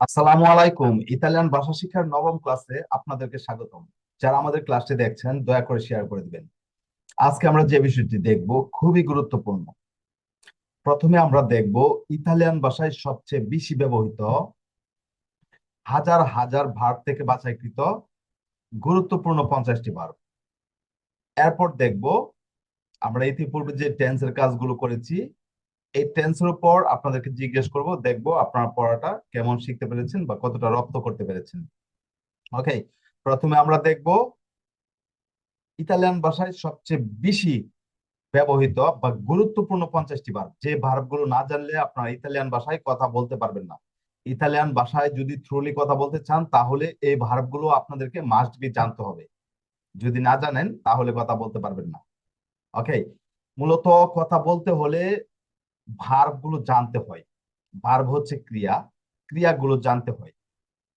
আসসালামু আলাইকুম। ইতালিয়ান ভাষা শিক্ষার নবম ক্লাসে আপনাদেরকে স্বাগতম। যারা আমাদের ক্লাসটি দেখছেন, দয়া করে শেয়ার করে দিবেন। আজকে আমরা যে বিষয়টি দেখব, খুবই গুরুত্বপূর্ণ। প্রথমে আমরা দেখব ইতালিয়ান ভাষায় সবচেয়ে বেশি ব্যবহৃত, হাজার হাজার ভার্ব থেকে বাছাইকৃত গুরুত্বপূর্ণ পঞ্চাশটি ভার্ব এরপর দেখব, আমরা ইতিপূর্বে যে টেন্সের কাজগুলো করেছি এই টেন্সের উপর আপনাদেরকে জিজ্ঞেস করব, দেখব আপনার পড়াটা কেমন শিখতে পেরেছেন বা কতটা রপ্ত করতে পেরেছেন। ওকে প্রথমে আমরা দেখব ইতালিয়ান ভাষায় সবচেয়ে বেশি ব্যবহৃত বা গুরুত্বপূর্ণ পঞ্চাশটি ভার্ব যে ভার্বগুলো না জানলে আপনারা ইতালিয়ান ভাষায় কথা বলতে পারবেন না। ইতালিয়ান ভাষায় যদি থ্রুলি কথা বলতে চান, তাহলে এই ভার্বগুলো আপনাদেরকে মাস্ট বি জানতে হবে। যদি না জানেন, তাহলে কথা বলতে পারবেন না। ওকে মূলত কথা বলতে হলে ভার্বগুলো জানতে হয়। ভার্ব হচ্ছে ক্রিয়া, ক্রিয়াগুলো জানতে হয়।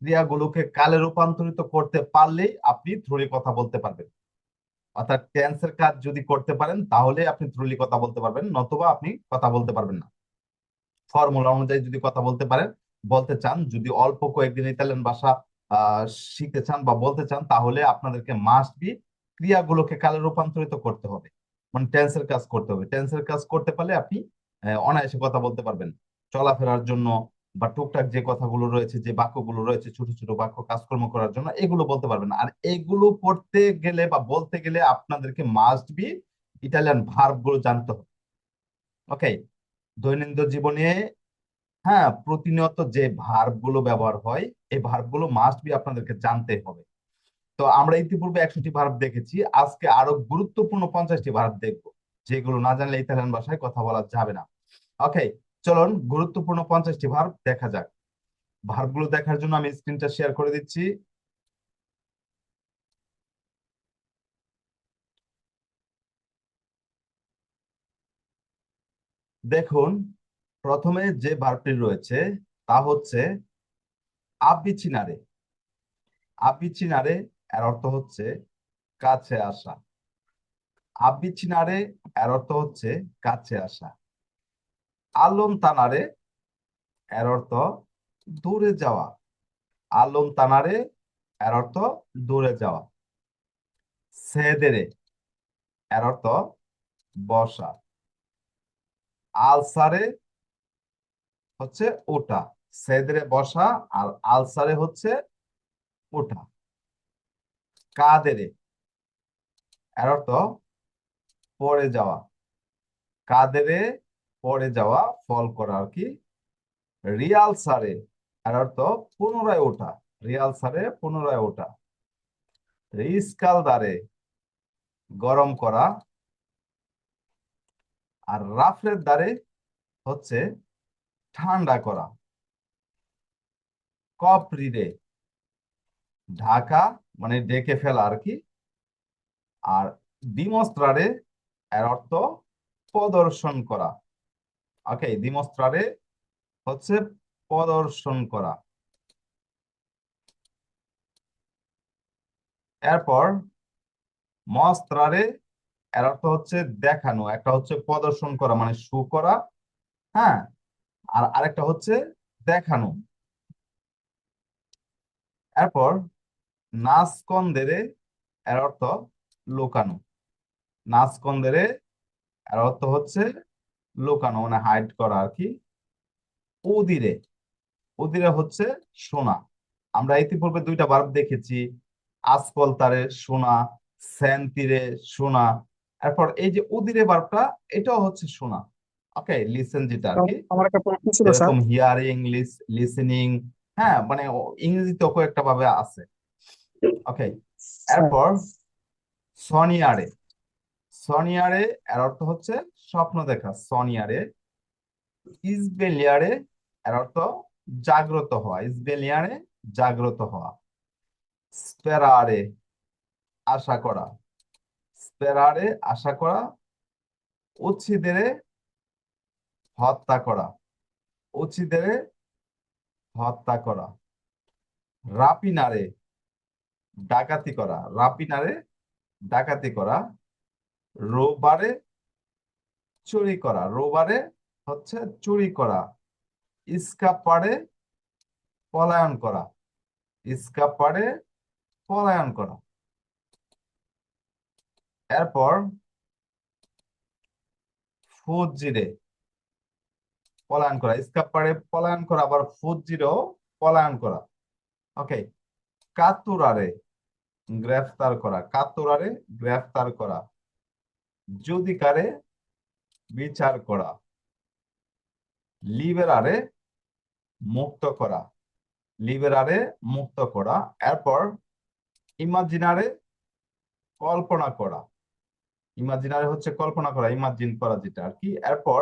ক্রিয়াগুলোকে কালে রূপান্তরিত করতে পারলেই আপনি ধ্রুলি কথা বলতে পারবেন। অর্থাৎ টেন্সের কাজ যদি করতে পারেন, তাহলে আপনি থ্রুলি কথা বলতে পারবেন, নতুবা আপনি কথা বলতে পারবেন না। ফর্মুলা অনুযায়ী যদি কথা বলতে পারেন, বলতে চান, যদি অল্প কয়েকদিন ইতালিয়ান ভাষা শিখতে চান বা বলতে চান, তাহলে আপনাদেরকে মাস্ট বি ক্রিয়াগুলোকে কালে রূপান্তরিত করতে হবে। মানে টেন্সের কাজ করতে হবে। টেন্সের কাজ করতে পারলে আপনি অনায়াসে কথা বলতে পারবেন। চলাফেরার জন্য বা টুকটাক যে কথাগুলো রয়েছে, যে বাক্যগুলো রয়েছে, ছোট ছোট বাক্য, কাজকর্ম করার জন্য এগুলো বলতে পারবেন। আর এগুলো পড়তে গেলে বা বলতে গেলে আপনাদেরকে মাস্ট বি ইটালিয়ান ভার্বগুলো জানতে হবে। ওকে দৈনন্দিন জীবনে হ্যাঁ প্রতিনিয়ত যে ভার্বগুলো ব্যবহার হয়, এই ভার্বগুলো মাস্ট বি আপনাদেরকে জানতে হবে। তো আমরা ইতিপূর্বে একশোটি ভার্ব দেখেছি। আজকে আরও গুরুত্বপূর্ণ পঞ্চাশটি ভার্ব দেখব। যেগুলো না জানলে ইতালিয়ান ভাষায় কথা বলা যাবে না। ওকে চলুন গুরুত্বপূর্ণ পঞ্চাশটি ভার্ব দেখা যাক। ভার্বগুলো দেখার জন্য আমি স্ক্রিনটা শেয়ার করে দিচ্ছি। দেখুন, প্রথমে যে ভার্বটি রয়েছে, তা হচ্ছে আবিচিনারে আবিচিনারে এর অর্থ হচ্ছে কাছে আসা। আবিচিনারে এর অর্থ হচ্ছে কাছে আসা। আলম তানারে এর অর্থ দূরে যাওয়া। আলম তানারে এর অর্থ দূরে যাওয়া। সেদেরে, এর অর্থ বসা। আলসারে হচ্ছে ওটা সেদরে বসা আর আলসারে হচ্ছে ওঠা। কাদেরে, এর অর্থ পড়ে যাওয়া। কাদেরে পড়ে যাওয়া ফল করা আর কি? রিয়াল সারে আর অর্থ পুনরায় ওঠা। রিয়াল সারে পুনরায় ওঠা। রিস্কাল দ্বারে গরম করা। আর রাফলের দ্বারে হচ্ছে ঠান্ডা করা। কপরিরে ঢাকা মানে ডেকে ফেলা আর কি। আর ডিমস্ট্রারে এর অর্থ প্রদর্শন করা। ওকে দিমস্ত্রারে হচ্ছে প্রদর্শন করা। এরপর মস্ত্রারে এর অর্থ হচ্ছে দেখানো, একটা হচ্ছে প্রদর্শন করা মানে শু করা হ্যাঁ? আর আরেকটা হচ্ছে দেখানো। এরপর নাসকন্দেরে এর অর্থ লুকানো। নাসকন্দেরে এর অর্থ হচ্ছে লুকানো মানে হাইড করা আর কি উদিরে উদিরে হচ্ছে সোনা। আমরা ইতিপূর্বে দুইটা বার্ব দেখেছি আসকল তারে সোনা সেন্তিরে সোনা। এরপর এই যে উদিরে বার্বটা এটাও হচ্ছে সোনা। ওকে লিসেন যেটা আর কি আমার একটা প্রশ্ন ছিল স্যার। এরকম হিয়ারিং লিসেনিং হ্যাঁ মানে ইংরেজিতেও কয়েকটা ভাবে আছে। ওকে এরপর সনিয়ারে। সনিয়ারে এর অর্থ হচ্ছে স্বপ্ন দেখা। সনিয়ারে ইসবেলিয়ারে এর অর্থ জাগ্রত হওয়া। ইসবেলিয়ারে জাগ্রত হওয়া। স্পেরারে আশা করা। স্পেরারে আশা করা। উচ্ছিদেরে, হত্যা করা। উচ্ছিদেরে, হত্যা করা। রাপিনারে, ডাকাতি করা। রাপিনারে, ডাকাতি করা। রোবারে চুরি করা, রোবারে হচ্ছে চুরি করা ইস্কাপারে পলায়ন করা স্কাপারে পলায়ন করা। এরপর ফুজিরে পলায়ন করা স্কাপারে পলায়ন করা, আবার ফুজিরেও পলায়ন করা। ওকে, কাতুরারে গ্রেফতার করা, কাতুরারে গ্রেফতার করা। যদি কারে বিচার করা লিবেরারে মুক্ত করা লিবেরারে মুক্ত করা, এরপর ইমাজিনারে কল্পনা করা ইমাজিনারে হচ্ছে কল্পনা করা ইমাজিন করা যেটা আর কি, এরপর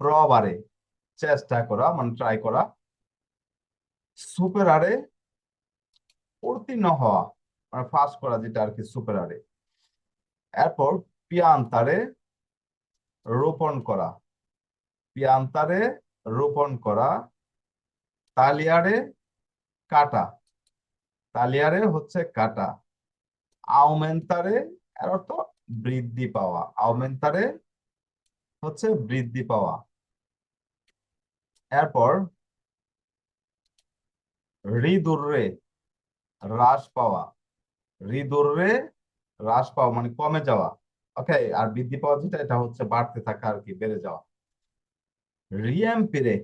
প্রবারে চেষ্টা করা মানে ট্রাই করা সুপেরারে উত্তীর্ণ হওয়া মানে ফাঁস করা যেটা আর কি সুপেরারে এরপর পিয়ান্তারে রোপণ করা, পিয়ান্তারে রোপণ করা, তালিয়ারে কাটা, তালিয়ারে হচ্ছে কাটা আউমেন্তারে এর অর্থ বৃদ্ধি পাওয়া আউমেন্তারে হচ্ছে বৃদ্ধি পাওয়া। এরপর হৃদুর্রে হ্রাস পাওয়া হৃদুর্রে হ্রাস পাওয়া মানে কমে যাওয়া। ওকে আর বৃদ্ধি পাওয়া যেটা, এটা হচ্ছে বাড়তে থাকা আর কি, বেড়ে যাওয়া। রিএমপিরে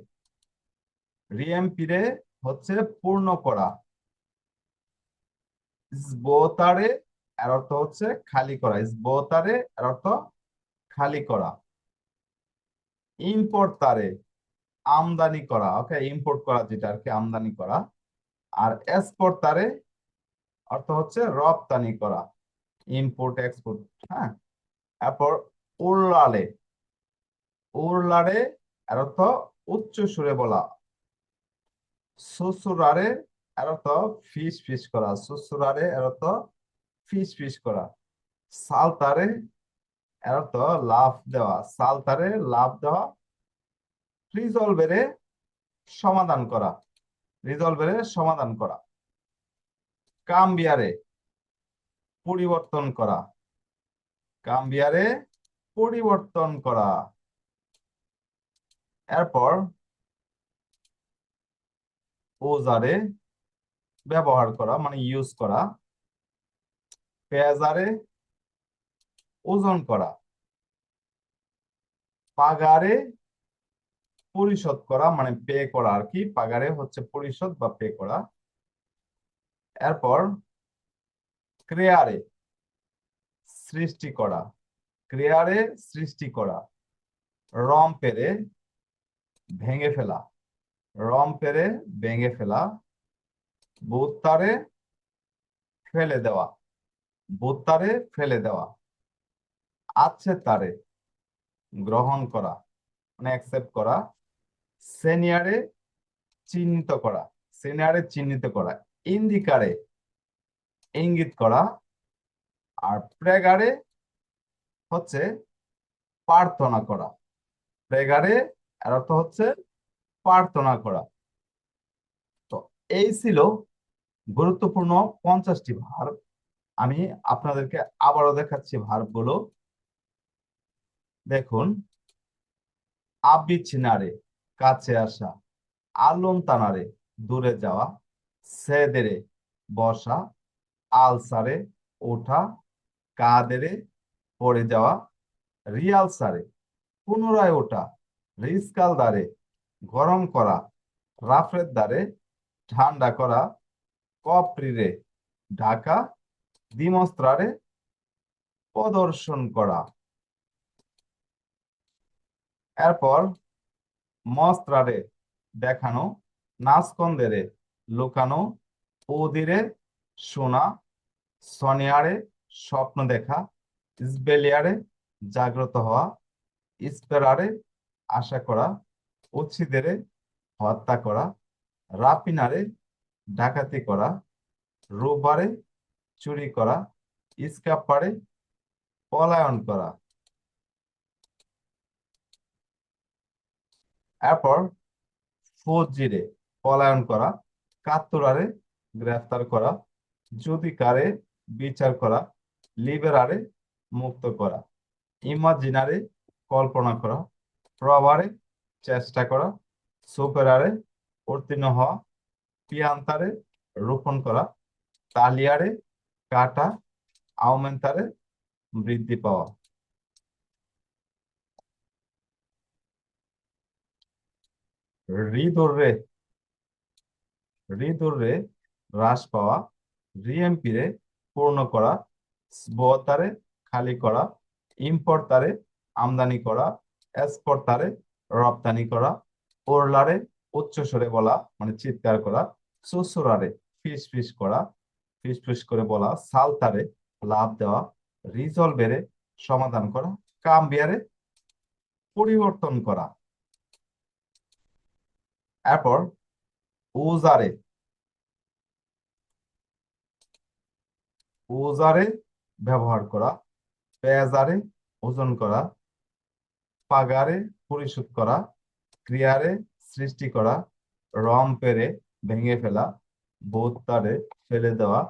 রিএমপিরে হচ্ছে পূর্ণ করা। ইসবোতারে এর অর্থ হচ্ছে খালি করা। ইসবোতারে এর অর্থ খালি করা। ইম্পোর্টারে আমদানি করা। ওকে ইম্পোর্ট করা যেটা আর কি, আমদানি করা। আর এক্সপোর্টারে অর্থ হচ্ছে রপ্তানি করা। ইম্পোর্ট এক্সপোর্ট হ্যাঁ? তারপর উড়লালে উড়লারে এর অর্থ উচ্চ সুরে বলা। সুসুরারে এর অর্থ ফিস ফিস করা। সুসুরারে এর অর্থ ফিস ফিস করা। সালতারে এর অর্থ লাভ দেওয়া। সালতারে লাভ দেওয়া রিজলভেরে সমাধান করা। রিজলভেরে সমাধান করা। কাম্বিয়ারে পরিবর্তন করা। কাম্বিয়ারে পরিবর্তন করা। এরপর ওজারে ব্যবহার করা মানে ইউজ করা। পেয়াজারে ওজন করা। পাগারে পরিশোধ করা মানে পে করা আর কি। পাগারে হচ্ছে পরিশোধ বা পে করা। এরপর ক্রেয়ারে সৃষ্টি করা, ক্রেয়ারে সৃষ্টি করা, রম পেরে ভেঙে ফেলা, রম পেরে ভেঙে ফেলা, বুত্তারে ফেলে দেওয়া, বুত্তারে ফেলে দেওয়া, আছে তারে গ্রহণ করা মানে অ্যাকসেপ্ট করা সেনিয়ারে চিহ্নিত করা সেনিয়ারে চিহ্নিত করা ইন্দিকারে ইঙ্গিত করা আর প্রেগারে হচ্ছে প্রার্থনা করা। প্রেগারে এর অর্থ হচ্ছে প্রার্থনা করা। তো এই ছিল গুরুত্বপূর্ণ পঞ্চাশটি ভার্ব আমি আপনাদেরকে আবারও দেখাচ্ছি ভার্বগুলো দেখুন আবিচ্ছিনারে কাছে আসা, আলম তানারে, দূরে যাওয়া, সেদেরে, বসা, আলসারে, ওঠা কাদেরে পড়ে যাওয়া রিয়াল সারে, পুনরায় ওঠা রিস্কাল দ্বারে, গরম করা রাফের দ্বারে, ঠান্ডা করা কপ্রিরে, ঢাকা দিমস্ত্রারে প্রদর্শন করা। এরপর মস্ত্রারে দেখানো নাসকন্দেরে লুকানো, ওদিরে শোনা সনিয়ারে স্বপ্ন দেখা ইসবেলিয়ারে জাগ্রত হওয়া ইস্পেরারে আশা করা, উচ্ছিদেরে হত্যা করা রাপিনারে ডাকাতি করা, রোববারে চুরি করা ইস্কাপারে পলায়ন করা। এরপর ফৌজিরে পলায়ন করা, কাত্তুরারে গ্রেফতার করা যদি কারে বিচার করা লিবেরারে মুক্ত করা। ইমাজিনারে কল্পনা করা। প্রবারে চেষ্টা করা। সুপেরারে উত্তীর্ণ হওয়া। পিয়ান্তারে রোপণ করা। তালিয়ারে, কাটা। আউমেন্তারে বৃদ্ধি পাওয়া। রিদোরে রিদোরে হ্রাস পাওয়া। রিএমপি রে পূর্ণ করা। স্বতারে খালি করা ইম্পোর্ট তারে, আমদানি করা এক্সপোর্ট তারে, রপ্তানি করা, ওরলারে উচ্চস্বরে বলা মানে চিৎকার করা, সুসুরারে, ফিস ফিস করা, ফিস ফিস করে বলা সালতারে লাভ দেওয়া, রিজলভেরে, সমাধান করা, কাম্বিয়ারে, পরিবর্তন করা। এরপর, উজারে। উজারে ব্যবহার করা পেজারে ওজন করা, পাগারে পরিশোধ করা, ক্রিয়ারে সৃষ্টি করা রম পেরে ভেঙে ফেলা, বোত্তারে ফেলে দেওয়া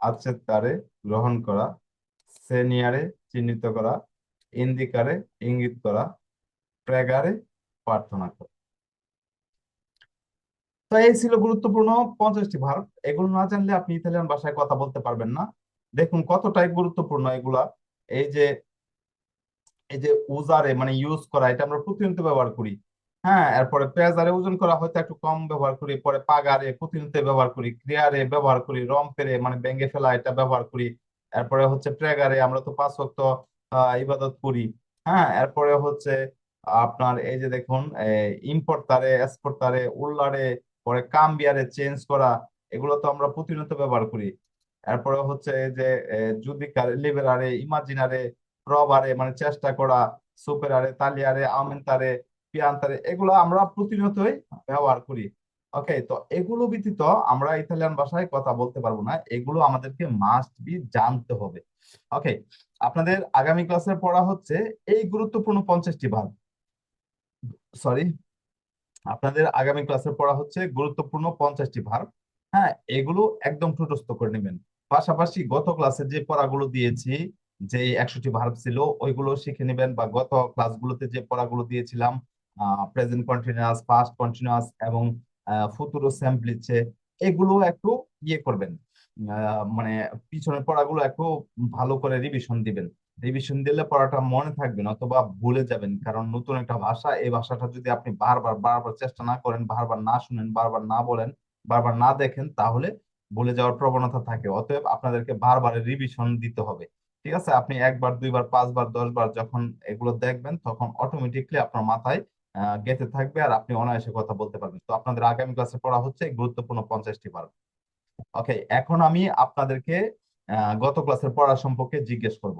আচ্ছেদ তারে গ্রহণ করা, সেনিয়ারে চিহ্নিত করা, ইন্দিকারে ইঙ্গিত করা, প্রেগারে প্রার্থনা করা। তো এই ছিল গুরুত্বপূর্ণ পঞ্চাশটি ভার্ব এগুলো না জানলে আপনি ইতালিয়ান ভাষায় কথা বলতে পারবেন না। দেখুন কতটাই গুরুত্বপূর্ণ এগুলা। এই যে এই যে উজারে মানে ইউজ করা, এটা আমরা প্রতিনিয়ত ব্যবহার করি। হ্যাঁ এরপরে পেজারে ওজন করা হয়তো একটু কম ব্যবহার করি, পরে পাগারে প্রতিনিয়ত ব্যবহার করি, ক্রিয়ারে ব্যবহার করি, রম্পেরে মানে ভেঙে ফেলা এটা ব্যবহার করি। এরপরে হচ্ছে প্রেগারে আমরা তো পাঁচ ওয়াক্ত ইবাদত করি। হ্যাঁ এরপরে হচ্ছে আপনার এই যে দেখুন ইম্পোর্টারে এক্সপোর্টারে উল্লারে, পরে কাম্বিয়ারে চেঞ্জ করা, এগুলো তো আমরা প্রতিনিয়ত ব্যবহার করি। এরপরে হচ্ছে যে জুদিকারে লিবেরারে ইমাজিনারে প্রবারে মানে চেষ্টা করা সুপের সুপেরারে তালিয়ারে আমেন্তারে পিয়ান্তারে এগুলো আমরা প্রতিনিয়তই ব্যবহার করি। ওকে তো এগুলো ব্যতীত আমরা ইতালিয়ান ভাষায় কথা বলতে পারব না। এগুলো আমাদেরকে মাস্ট বি জানতে হবে। ওকে আপনাদের আগামী ক্লাসে পড়া হচ্ছে এই গুরুত্বপূর্ণ পঞ্চাশটি ভাগ। সরি আপনাদের আগামী ক্লাসে পড়া হচ্ছে গুরুত্বপূর্ণ পঞ্চাশটি ভার হ্যাঁ এগুলো একদম ঠুটস্থ করে নেবেন। পাশাপাশি গত ক্লাসে যে পড়াগুলো দিয়েছি, যে একশোটি ভার্ব ছিল, ওইগুলো শিখে নেবেন বা গত ক্লাসগুলোতে যে পড়াগুলো দিয়েছিলাম প্রেজেন্ট কন্টিনিউয়াস পাস্ট কন্টিনিউয়াস এবং ফুতুরো স্যাম্পলিচে এগুলো একটু ইয়ে করবেন। মানে পিছনের পড়াগুলো একটু ভালো করে রিভিশন দিবেন। রিভিশন দিলে পড়াটা মনে থাকবে না অথবা ভুলে যাবেন, কারণ নতুন একটা ভাষা, এই ভাষাটা যদি আপনি বারবার বারবার চেষ্টা না করেন, বারবার না শুনেন, বারবার না বলেন, বারবার না দেখেন, তাহলে ভুলে যাওয়ার প্রবণতা থাকে। অতএব আপনাদেরকে বারবার রিভিশন দিতে হবে। ঠিক আছে? আপনি একবার, দুইবার, পাঁচবার, দশবার যখন এগুলো দেখবেন, তখন অটোমেটিকলি আপনার মাথায় গেঁথে থাকবে আর আপনি অনায়াসে কথা বলতে পারবেন। তো আপনাদের আগামী ক্লাসে পড়া হচ্ছে গুরুত্বপূর্ণ পঞ্চাশটি বার। ওকে এখন আমি আপনাদেরকে গত ক্লাসের পড়া সম্পর্কে জিজ্ঞেস করব।